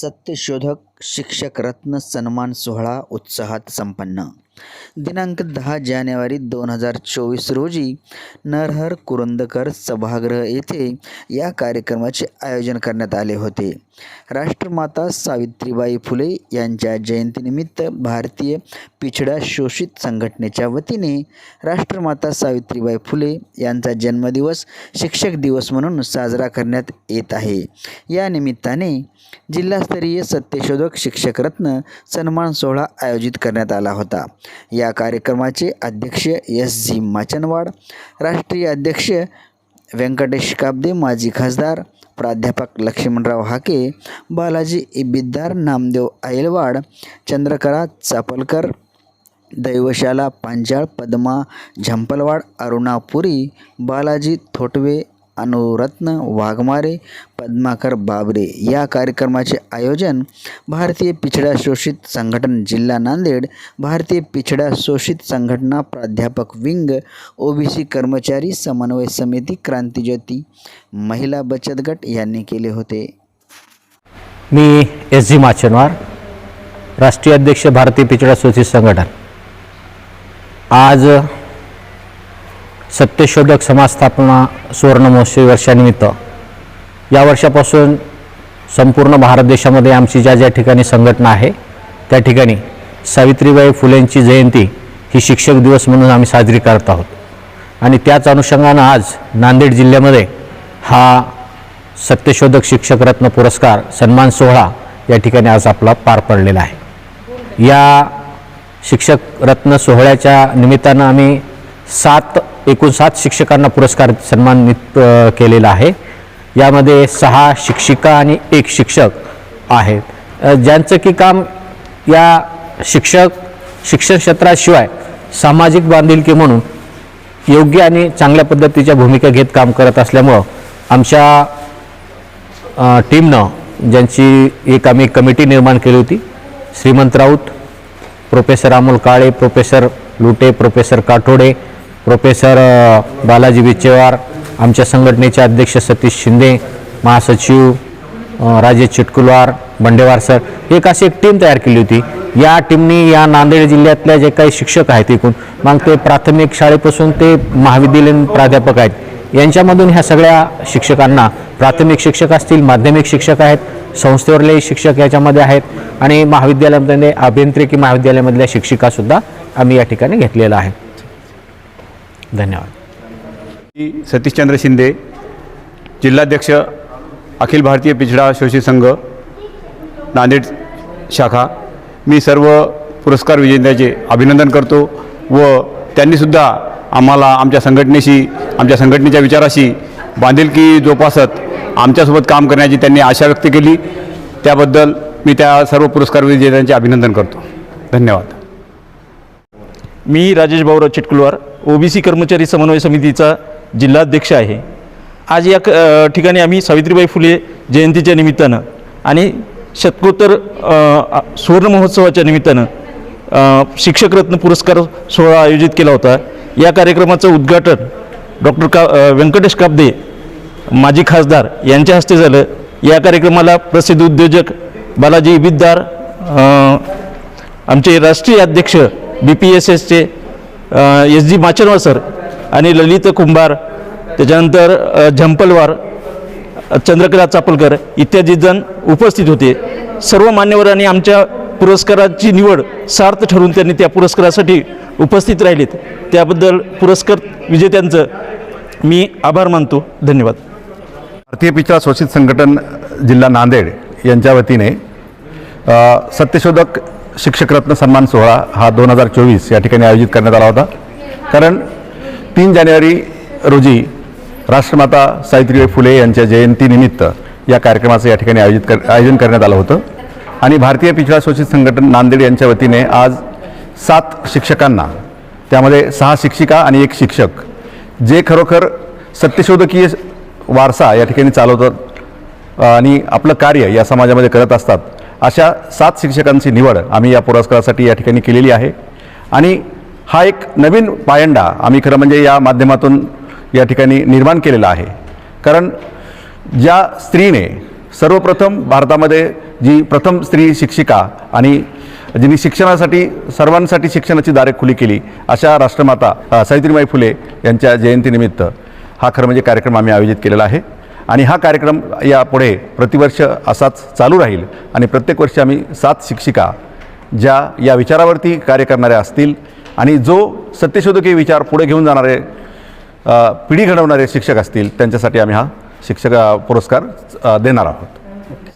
सत्यशोधक शिक्षक रत्न सन्मान सोहळा उत्साहात संपन्न. दिनांक दहा जानेवारी दोन हजार चोवीस रोजी नरहर कुरुंदकर सभागृह येथे या कार्यक्रमाचे आयोजन करण्यात आले होते. राष्ट्रमाता सावित्रीबाई फुले यांच्या जयंतीनिमित्त भारतीय पिछडा शोषित संघटनेच्या वतीने राष्ट्रमाता सावित्रीबाई फुले यांचा जन्मदिवस शिक्षक दिवस म्हणून साजरा करण्यात येत आहे. या निमित्ताने जिल्हास्तरीय सत्यशोधक शिक्षक रत्न सन्मान सोहळा आयोजित करण्यात आला होता. या कार्यक्रमाचे अध्यक्ष एस झी माचनवाड राष्ट्रीय अध्यक्ष व्यंकटेश काब्दे माजी खासदार प्राध्यापक लक्ष्मणराव हाके बालाजी इबिद्दार नामदेव आयलवाड चंद्रकला चापलकर दैवशाला पांजाळ पद्मा झंपलवाड अरुणा पुरी बालाजी थोटवे अनुरत्न वाघमारे पद्माकर बाबरे या कार्यक्रमाचे आयोजन भारतीय पिछडा शोषित संघटन जिल्हा नांदेड भारतीय पिछडा शोषित संघटना प्राध्यापक विंग ओबीसी कर्मचारी समन्वय समिती क्रांतिज्योती महिला बचत गट यांनी केले होते. मी एस जी माचनवार राष्ट्रीय अध्यक्ष भारतीय पिछडा शोषित संघटन. आज सत्यशोधक समाजस्थापना सुवर्ण महोत्सवी वर्षानिमित्त. या वर्षापासून संपूर्ण भारत देशामध्ये आमची ज्या ज्या ठिकाणी संघटना आहे त्या ठिकाणी सावित्रीबाई फुलेंची जयंती ही शिक्षक दिवस म्हणून आम्ही साजरी करत आहोत. आणि त्याच अनुषंगानं आज नांदेड जिल्ह्यामध्ये हा सत्यशोधक शिक्षक रत्न पुरस्कार सन्मान सोहळा या ठिकाणी आज आपला पार पडलेला आहे. या शिक्षक रत्न सोहळ्याच्या निमित्तानं आम्ही सात एकूण सात शिक्षकांना पुरस्कार सन्मानित केलेला आहे. यामध्ये सहा शिक्षिका आणि एक शिक्षक आहेत. ज्यांचं की काम या शिक्षक शिक्षण क्षेत्राशिवाय सामाजिक बांधिलकी म्हणून योग्य आणि चांगल्या पद्धतीच्या भूमिका घेत काम करत असल्यामुळं आमच्या टीमनं ज्यांची एक आम्ही कमिटी निर्माण केली होती Shrimant Raut professor Amol Kale professor Lute professor Kathode professor Balaji Bichchewar आमच्या संघटनेचे अध्यक्ष सतीश शिंदे महासचिव राजेश चिटकुलवार बंडेवार सर एक अशी एक टीम तयार केली होती. या टीमनी या नांदेड जिल्ह्यातल्या जे काही शिक्षक आहेत एकूण मग ते प्राथमिक शाळेपासून ते महाविद्यालयीन प्राध्यापक आहेत. यांच्यामधून ह्या सगळ्या शिक्षकांना प्राथमिक शिक्षक असतील माध्यमिक शिक्षक आहेत संस्थेवरले शिक्षक याच्यामध्ये आहेत आणि महाविद्यालयामध्ये अभियांत्रिकी महाविद्यालयामधल्या शिक्षिकासुद्धा आम्ही या ठिकाणी घेतलेला आहे धन्यवाद. मी सतीशचंद्र शिंदे जिल्हाध्यक्ष अखिल भारतीय पिछडा शोषित संघ नांदेड शाखा. मी सर्व पुरस्कार विजेत्याचे अभिनंदन करतो व त्यांनीसुद्धा आम्हाला आमच्या संघटनेशी आमच्या संघटनेच्या विचाराशी बांधिलकी जोपासत आमच्यासोबत काम करण्याची त्यांनी आशा व्यक्त केली. त्याबद्दल मी त्या सर्व पुरस्कार विजेत्यांचे अभिनंदन करतो. धन्यवाद. मी राजेश भाऊराव चिटकुलवार. ओबीसी कर्मचारी समन्वय समितीचा जिल्हाध्यक्ष आहे. आज या क ठिकाणी आम्ही सावित्रीबाई फुले जयंतीच्या निमित्तानं आणि शतकोत्तर सुवर्ण महोत्सवाच्या निमित्तानं शिक्षकरत्न पुरस्कार सोहळा आयोजित केला होता. या कार्यक्रमाचं उद्घाटन डॉक्टर का व्यंकटेश काबदे माजी खासदार यांच्या हस्ते झालं. या कार्यक्रमाला प्रसिद्ध उद्योजक बालाजी इबिद्दार आमचे राष्ट्रीय अध्यक्ष बी पी एस एसचे एस जी माचनवार सर आणि ललित कुंभार त्याच्यानंतर झंपलवार चंद्रकला चापलकर इत्यादी जण उपस्थित होते. सर्व मान्यवरांनी आमच्या पुरस्काराची निवड सार्थ ठरून त्यांनी त्या पुरस्कारासाठी उपस्थित राहिलेत. त्याबद्दल पुरस्कार विजेत्यांचं मी आभार मानतो. धन्यवाद. भारतीय पिछडा शोषित संघटन जिल्हा नांदेड यांच्या वतीने सत्यशोधक शिक्षकरत्न सन्मान सोहळा हा दोन हजार चोवीस या ठिकाणी आयोजित करण्यात आला होता. कारण तीन जानेवारी रोजी राष्ट्रमाता सावित्रीबाई फुले यांच्या जयंतीनिमित्त या कार्यक्रमाचं या ठिकाणी आयोजित कर आयोजन करण्यात आलं होतं. आणि भारतीय पिछडा शोषित संघटन नांदेड यांच्या वतीने आज सात शिक्षकांना त्यामध्ये सहा शिक्षिका आणि एक शिक्षक जे खरोखर सत्यशोधकीय वारसा या ठिकाणी चालवतात आणि आपलं कार्य या समाजामध्ये करत असतात अशा सात शिक्षकांची निवड आम्ही या पुरस्कारासाठी या ठिकाणी केलेली आहे. आणि हा एक नवीन पायंडा आम्ही खरं म्हणजे या माध्यमातून या ठिकाणी निर्माण केलेला आहे. कारण ज्या स्त्रीने सर्वप्रथम भारतामध्ये जी प्रथम स्त्री शिक्षिका आणि जिने शिक्षणासाठी सर्वांसाठी शिक्षणाची दारे खुली केली अशा राष्ट्रमाता सावित्रीबाई फुले यांच्या जयंतीनिमित्त हा खरं म्हणजे कार्यक्रम आम्ही आयोजित केलेला आहे. आणि हा कार्यक्रम यापुढे प्रतिवर्ष असाच चालू राहील. आणि प्रत्येक वर्षी आम्ही सात शिक्षिका ज्या या विचारावरती कार्य करणाऱ्या असतील आणि जो सत्यशोधकीय विचार पुढे घेऊन जाणारे पिढी घडवणारे शिक्षक असतील त्यांच्यासाठी आम्ही हा शिक्षक पुरस्कार देणार आहोत.